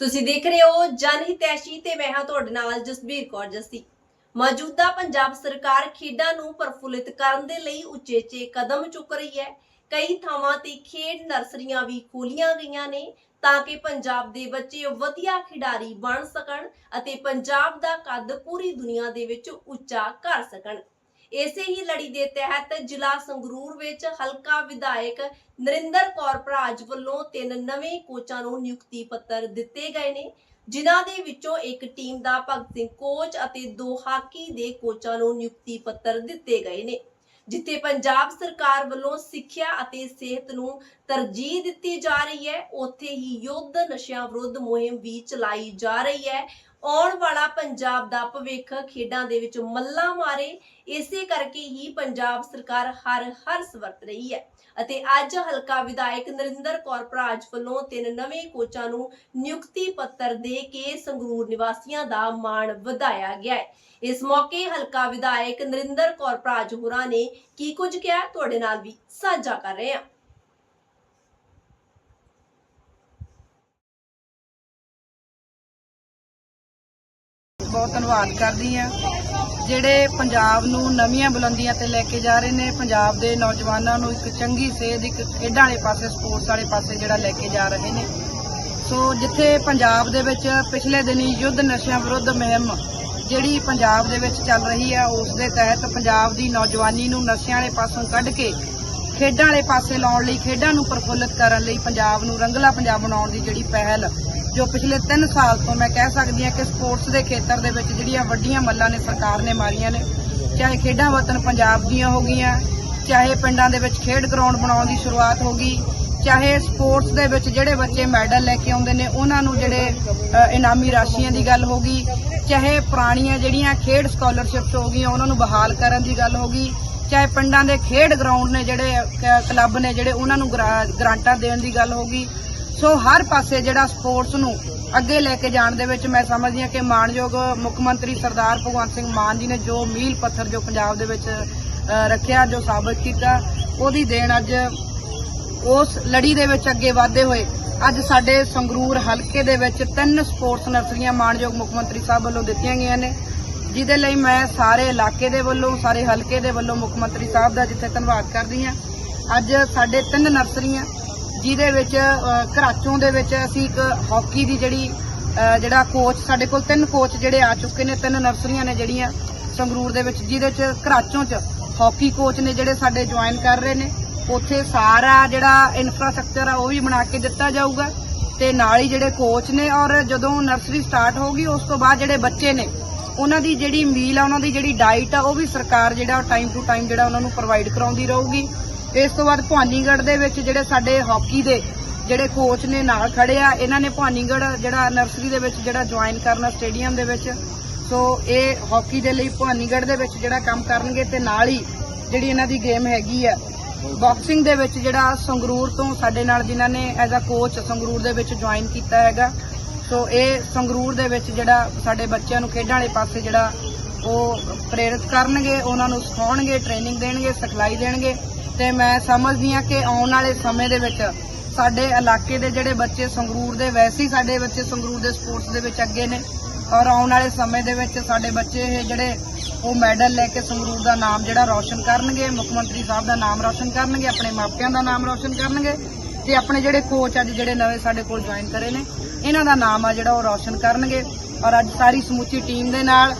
ਤੁਸੀਂ ਦੇਖ ਰਹੇ ਹੋ ਜਨ ਹਿਤੈਸ਼ੀ ਤੇ ਮੈਂ ਹਾਂ ਤੁਹਾਡੇ ਨਾਲ ਜਸਬੀਰ ਕੌਰ ਜੱਸੀ। ਮੌਜੂਦਾ ਪੰਜਾਬ ਸਰਕਾਰ ਖੇਡਾਂ ਨੂੰ ਪ੍ਰਫੁੱਲਿਤ ਕਰਨ ਦੇ ਲਈ ਉਚੇਚੇ ਕਦਮ ਚੁੱਕ ਰਹੀ ਹੈ। ਕਈ ਥਾਵਾਂ ਤੇ ਖੇਡ ਨਰਸਰੀਆਂ ਵੀ ਖੋਲੀਆਂ ਗਈਆਂ ਨੇ ਤਾਂ ਕਿ ਪੰਜਾਬ ਦੇ ਬੱਚੇ ਵਧੀਆ ਖਿਡਾਰੀ ਬਣ ਸਕਣ ਅਤੇ ਪੰਜਾਬ ਦਾ ਕੱਦ ਪੂਰੀ ਦੁਨੀਆ ਦੇ ਵਿੱਚ ਉੱਚਾ ਕਰ ਸਕਣ। ਇਸੇ ਹੀ ਲੜੀ ਦੇ ਤਹਿਤ ਜ਼ਿਲ੍ਹਾ ਸੰਗਰੂਰ ਵਿੱਚ ਹਲਕਾ ਵਿਧਾਇਕ ਨਰਿੰਦਰ ਕੌਰ ਭਰਾਜ ਵੱਲੋਂ ਤਿੰਨ ਨਵੇਂ ਕੋਚਾਂ ਨੂੰ ਨਿਯੁਕਤੀ ਪੱਤਰ ਦਿੱਤੇ ਗਏ ਨੇ, ਜਿਨ੍ਹਾਂ ਦੇ ਵਿੱਚੋਂ ਇੱਕ ਟੀਮ ਦਾ ਭਗਤ ਸਿੰਘ ਕੋਚ ਅਤੇ ਦੋ ਹਾਕੀ ਦੇ ਕੋਚਾਂ ਨੂੰ ਨਿਯੁਕਤੀ ਪੱਤਰ ਦਿੱਤੇ ਗਏ ਨੇ, ਜਿੱਥੇ ਪੰਜਾਬ ਸਰਕਾਰ ਵੱਲੋਂ ਸਿੱਖਿਆ ਅਤੇ ਸਿਹਤ ਨੂੰ ਤਰਜੀਹ ਦਿੱਤੀ ਜਾ ਰਹੀ ਹੈ। ਉੱਥੇ ਹੀ ਯੁੱਧ ਨਸ਼ਿਆਂ ਵਿਰੁੱਧ ਮੁਹਿੰਮ ਵੀ ਚਲਾਈ ਜਾ ਰਹੀ ਹੈ। ਆਉਣ ਵਾਲਾ ਪੰਜਾਬ ਦਾ ਭਵਿੱਖ ਖੇਡਾਂ ਦੇ ਵਿੱਚ ਮੱਲਾ ਮਾਰੇ, ਇਸੇ ਕਰਕੇ ਹੀ ਪੰਜਾਬ ਸਰਕਾਰ ਹਰ ਹਰ ਵਰਤ ਰਹੀ ਹੈ। ਅਤੇ ਅੱਜ ਹਲਕਾ ਵਿਧਾਇਕ ਨਰਿੰਦਰ ਕੌਰ ਭਰਾਜ ਵੱਲੋਂ ਤਿੰਨ ਨਵੇਂ ਕੋਚਾਂ ਨੂੰ ਨਿਯੁਕਤੀ ਪੱਤਰ ਦੇ ਕੇ ਸੰਗਰੂਰ ਨਿਵਾਸੀਆਂ ਦਾ ਮਾਣ ਵਧਾਇਆ ਗਿਆ ਹੈ। ਇਸ ਮੌਕੇ ਹਲਕਾ ਵਿਧਾਇਕ ਨਰਿੰਦਰ ਕੌਰ ਭਰਾਜ ਹੋਰਾਂ ਨੇ ਕੀ ਕੁਝ ਕਿਹਾ? ਤੁਹਾਡੇ ਨਾਲ ਵੀ ਸਾਂਝਾ ਕਰ ਰਹੇ ਹਾਂ। ਬਹੁਤ ਧੰਨਵਾਦ ਕਰਦੀ ਹਾਂ। ਜਿਹੜੇ ਪੰਜਾਬ ਨੂੰ ਨਵੀਆਂ ਬੁਲੰਦੀਆਂ ਤੇ ਲੈ ਕੇ ਜਾ ਰਹੇ ਨੇ, ਪੰਜਾਬ ਦੇ ਨੌਜਵਾਨਾਂ ਨੂੰ ਇੱਕ ਚੰਗੀ ਸੇਧ ਇੱਕ ਖੇਡਾਂ ਵਾਲੇ ਪਾਸੇ, ਸਪੋਰਟਸ ਵਾਲੇ ਪਾਸੇ ਜਿਹੜਾ ਲੈ ਕੇ ਜਾ ਰਹੇ ਨੇ। ਸੋ ਜਿੱਥੇ ਪੰਜਾਬ ਦੇ ਵਿੱਚ ਪਿਛਲੇ ਦਿਨੀ ਯੁੱਧ ਨਸ਼ਿਆਂ ਵਿਰੁੱਧ ਮੁਹਿੰਮ ਜਿਹੜੀ ਪੰਜਾਬ ਦੇ ਵਿੱਚ ਚੱਲ ਰਹੀ ਹੈ, ਉਸ ਦੇ ਤਹਿਤ ਪੰਜਾਬ ਦੀ ਨੌਜਵਾਨੀ ਨੂੰ ਨਸ਼ਿਆਂ ਵਾਲੇ ਪਾਸੋਂ ਕੱਢ ਕੇ ਖੇਡਾਂ ਵਾਲੇ ਪਾਸੇ ਲਾਉਣ ਲਈ, ਖੇਡਾਂ ਨੂੰ ਪ੍ਰਫੁੱਲਤ ਕਰਨ ਲਈ ਪੰਜਾਬ ਨੂੰ ਰੰਗਲਾ ਪੰਜਾਬ ਬਣਾਉਣ ਦੀ ਜਿਹੜੀ ਪਹਿਲ ਜੋ ਪਿਛਲੇ 3 ਸਾਲ ਤੋਂ ਮੈਂ ਕਹਿ ਸਕਦੀ ਹਾਂ ਕਿ ਸਪੋਰਟਸ ਦੇ ਖੇਤਰ ਦੇ ਵਿੱਚ ਜਿਹੜੀਆਂ ਵੱਡੀਆਂ ਮੱਲਾਂ ਨੇ ਸਰਕਾਰ ਨੇ ਮਾਰੀਆਂ ਨੇ, ਚਾਹੇ ਖੇਡਾਂ ਵਤਨ ਪੰਜਾਬ ਦੀਆਂ ਹੋ ਗਈਆਂ, ਚਾਹੇ ਪਿੰਡਾਂ ਦੇ ਵਿੱਚ ਖੇਡ ਗਰਾਊਂਡ ਬਣਾਉਣ ਦੀ ਸ਼ੁਰੂਆਤ ਹੋ ਗਈ, ਚਾਹੇ ਸਪੋਰਟਸ ਦੇ ਵਿੱਚ ਜਿਹੜੇ ਬੱਚੇ ਮੈਡਲ ਲੈ ਕੇ ਆਉਂਦੇ ਨੇ, ਉਹਨਾਂ ਨੂੰ ਜਿਹੜੇ ਇਨਾਮੀ ਰਾਸ਼ੀਆਂ ਦੀ ਗੱਲ ਹੋ ਗਈ, ਚਾਹੇ ਪੁਰਾਣੀਆਂ ਜਿਹੜੀਆਂ ਖੇਡ ਸਕਾਲਰਸ਼ਿਪਸ ਹੋ ਗਈਆਂ, ਉਹਨਾਂ ਨੂੰ ਬਹਾਲ ਕਰਨ ਦੀ ਗੱਲ ਹੋ ਗਈ, ਚਾਹੇ ਪਿੰਡਾਂ ਦੇ ਖੇਡ ਗਰਾਊਂਡ ਨੇ ਜਿਹੜੇ ਕਲੱਬ ਨੇ ਜਿਹੜੇ ਉਹਨਾਂ ਨੂੰ ਗਰਾ- ਗ੍ਰਾਂਟਾਂ ਦੇਣ ਦੀ ਗੱਲ ਹੋ ਗਈ ਸੋ ਹਰ ਪਾਸੇ ਜਿਹੜਾ ਸਪੋਰਟਸ ਨੂੰ ਅੱਗੇ ਲੈ ਕੇ ਜਾਣ ਦੇ ਵਿੱਚ ਮੈਂ ਸਮਝਦੀ ਹਾਂ ਕਿ ਮਾਣਯੋਗ ਮੁੱਖ ਮੰਤਰੀ ਸਰਦਾਰ ਭਗਵੰਤ ਸਿੰਘ ਮਾਨ ਜੀ ਨੇ ਜੋ ਮੀਲ ਪੱਥਰ ਜੋ ਪੰਜਾਬ ਦੇ ਵਿੱਚ ਰੱਖਿਆ, ਜੋ ਸਾਬਤ ਕੀਤਾ, ਉਹਦੀ ਦੇਣ ਅੱਜ ਉਸ ਲੜੀ ਦੇ ਵਿੱਚ ਅੱਗੇ ਵਧਦੇ ਹੋਏ ਅੱਜ ਸਾਡੇ ਸੰਗਰੂਰ ਹਲਕੇ ਦੇ ਵਿੱਚ ਤਿੰਨ ਸਪੋਰਟਸ ਨਰਸਰੀਆਂ ਮਾਣਯੋਗ ਮੁੱਖ ਮੰਤਰੀ ਸਾਹਿਬ ਵੱਲੋਂ ਦਿੱਤੀਆਂ ਗਈਆਂ ਨੇ, ਜਿਹਦੇ ਲਈ ਮੈਂ ਸਾਰੇ ਇਲਾਕੇ ਦੇ ਵੱਲੋਂ, ਸਾਰੇ ਹਲਕੇ ਦੇ ਵੱਲੋਂ ਮੁੱਖ ਮੰਤਰੀ ਸਾਹਿਬ ਦਾ ਜਿੱਥੇ ਧੰਨਵਾਦ ਕਰਦੀ ਹਾਂ। ਅੱਜ ਸਾਡੇ ਤਿੰਨ ਨਰਸਰੀਆਂ ਜਿਹਦੇ ਵਿੱਚ ਅ, ਘਰਾਚੋਂ ਦੇ ਵਿੱਚ ਅਸੀਂ ਇੱਕ ਹਾਕੀ ਦੀ ਜਿਹੜੀ ਜਿਹੜਾ ਕੋਚ ਸਾਡੇ ਕੋਲ ਤਿੰਨ ਕੋਚ ਜਿਹੜੇ ਆ ਚੁੱਕੇ ਨੇ ਤਿੰਨ ਨਰਸਰੀਆਂ ਨੇ ਜਿਹੜੀਆਂ ਸੰਗਰੂਰ ਦੇ ਵਿੱਚ ਜਿਹਦੇ ਚ ਘਰਾਚੋਂ ਚ ਹਾਕੀ ਕੋਚ ਨੇ ਜਿਹੜੇ ਸਾਡੇ ਜੁਆਇਨ ਕਰ ਰਹੇ ਨੇ। ਉੱਥੇ ਸਾਰਾ ਜਿਹੜਾ ਇਨਫਰਾਸਟ੍ਰਕਚਰ ਆ ਉਹ ਵੀ ਬਣਾ ਕੇ ਦਿੱਤਾ ਜਾਊਗਾ। ਤੇ ਨਾਲ ਹੀ ਜਿਹੜੇ ਕੋਚ ਨੇ ਔਰ ਜਦੋਂ ਨਰਸਰੀ ਸਟਾਰਟ ਹੋਊਗੀ ਉਸ ਤੋਂ ਬਾਅਦ ਜਿਹੜੇ ਬੱਚੇ ਨੇ ਉਹਨਾਂ ਦੀ ਜਿਹੜੀ ਮੀਲ ਆ ਉਹਨਾਂ ਦੀ ਜਿਹੜੀ ਡਾਈਟ ਆ ਉਹ ਵੀ ਸਰਕਾਰ ਜਿਹੜਾ ਟਾਈਮ ਟੂ ਟਾਈਮ ਜਿਹੜਾ ਉਹਨਾਂ ਨੂੰ ਪ੍ਰੋਵਾਈਡ ਕਰਾਉਂਦੀ ਰਹੂਗੀ। ਇਸ ਤੋਂ ਬਾਅਦ ਭਵਾਨੀਗੜ੍ਹ ਦੇ ਵਿੱਚ ਜਿਹੜੇ ਸਾਡੇ ਹਾਕੀ ਦੇ ਜਿਹੜੇ ਕੋਚ ਨੇ ਨਾਲ ਖੜੇ ਆ, ਇਹਨਾਂ ਨੇ ਭਵਾਨੀਗੜ੍ਹ ਜਿਹੜਾ ਨਰਸਰੀ ਦੇ ਵਿੱਚ ਜਿਹੜਾ ਜੁਆਇਨ ਕਰਨਾ ਸਟੇਡੀਅਮ ਦੇ ਵਿੱਚ। ਸੋ ਇਹ ਹਾਕੀ ਦੇ ਲਈ ਭਵਾਨੀਗੜ੍ਹ ਦੇ ਵਿੱਚ ਜਿਹੜਾ ਕੰਮ ਕਰਨਗੇ ਤੇ ਨਾਲ ਹੀ ਜਿਹੜੀ ਇਹਨਾਂ ਦੀ ਗੇਮ ਹੈਗੀ ਆ ਬਾਕਸਿੰਗ ਦੇ ਵਿੱਚ ਜਿਹੜਾ ਸੰਗਰੂਰ ਤੋਂ ਸਾਡੇ ਨਾਲ ਜਿਨ੍ਹਾਂ ਨੇ ਐਜ਼ ਅ ਕੋਚ ਸੰਗਰੂਰ ਦੇ ਵਿੱਚ ਜੁਆਇਨ ਕੀਤਾ ਹੈਗਾ। ਸੋ ਇਹ ਸੰਗਰੂਰ ਦੇ ਵਿੱਚ ਜਿਹੜਾ ਸਾਡੇ ਬੱਚਿਆਂ ਨੂੰ ਖੇਡਾਂ ਵਾਲੇ ਪਾਸੇ ਜਿਹੜਾ ਉਹ ਪ੍ਰੇਰਿਤ ਕਰਨਗੇ, ਉਹਨਾਂ ਨੂੰ ਸਿਖਾਉਣਗੇ ਟ੍ਰੇਨਿੰਗ ਦੇਣਗੇ, ਸਿਖਲਾਈ ਦੇਣਗੇ। ਤੇ ਮੈਂ ਸਮਝਦੀ ਹਾਂ ਕਿ ਆਉਣ ਵਾਲੇ ਸਮੇਂ ਦੇ ਵਿੱਚ ਸਾਡੇ ਇਲਾਕੇ ਦੇ ਜਿਹੜੇ ਬੱਚੇ ਸੰਗਰੂਰ ਦੇ, ਵੈਸੇ ਹੀ ਸਾਡੇ ਬੱਚੇ ਸੰਗਰੂਰ ਦੇ ਸਪੋਰਟਸ ਦੇ ਵਿੱਚ ਅੱਗੇ ਨੇ। ਔਰ ਆਉਣ ਵਾਲੇ ਸਮੇਂ ਦੇ ਵਿੱਚ ਸਾਡੇ ਬੱਚੇ ਇਹ ਜਿਹੜੇ ਉਹ ਮੈਡਲ ਲੈ ਕੇ ਸੰਗਰੂਰ ਦਾ ਨਾਮ ਜਿਹੜਾ ਰੌਸ਼ਨ ਕਰਨਗੇ, ਮੁੱਖ ਮੰਤਰੀ ਸਾਹਿਬ ਦਾ ਨਾਮ ਰੌਸ਼ਨ ਕਰਨਗੇ, ਆਪਣੇ ਮਾਪਿਆਂ ਦਾ ਨਾਮ ਰੌਸ਼ਨ ਕਰਨਗੇ ਤੇ ਆਪਣੇ ਜਿਹੜੇ ਕੋਚ ਅੱਜ ਜਿਹੜੇ ਨਵੇਂ ਸਾਡੇ ਕੋਲ ਜੁਆਇਨ ਕਰੇ ਨੇ, ਇਹਨਾਂ ਦਾ ਨਾਮ ਆ ਜਿਹੜਾ ਉਹ ਰੌਸ਼ਨ ਕਰਨਗੇ। ਔਰ ਅੱਜ ਸਾਰੀ ਸਮੁੱਚੀ ਟੀਮ ਦੇ ਨਾਲ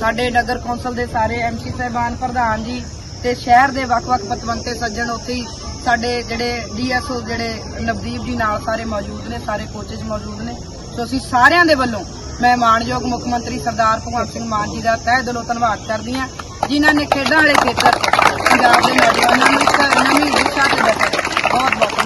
ਸਾਡੇ ਨਗਰ ਕੌਂਸਲ ਦੇ ਸਾਰੇ ਐਮਸੀ ਸਾਹਿਬਾਨ ਪ੍ਰਧਾਨ ਜੀ ਤੇ ਸ਼ਹਿਰ ਦੇ ਵੱਖ-ਵੱਖ ਪਤਵੰਤੇ ਸੱਜਣ ਉੱਥੇ ਹੀ ਸਾਡੇ ਜਿਹੜੇ ਡੀਐਸਓ ਜਿਹੜੇ ਨਵਦੀਪ ਜੀ ਨਾਲ ਸਾਰੇ ਮੌਜੂਦ ਨੇ, ਸਾਰੇ ਕੋਚਸ ਮੌਜੂਦ ਨੇ। ਸੋ ਅਸੀਂ ਸਾਰਿਆਂ ਦੇ ਵੱਲੋਂ ਮੈਂ ਮਾਣਯੋਗ ਮੁੱਖ ਮੰਤਰੀ ਸਰਦਾਰ ਭਗਵੰਤ ਸਿੰਘ ਮਾਨ ਜੀ ਦਾ ਤਹਿ ਦਿਲੋਂ ਧੰਨਵਾਦ ਕਰਦੀ ਹਾਂ, ਜਿਨ੍ਹਾਂ ਨੇ ਖੇਡਾਂ ਵਾਲੇ ਖੇਤਰ ਪੰਜਾਬ ਦੇ ਨੌਜਵਾਨਾਂ ਨੂੰ ਇੱਕ ਨਵੀਂ ਦਿਸ਼ਾ ਤੇ ਬਹੁਤ ਬਹੁਤ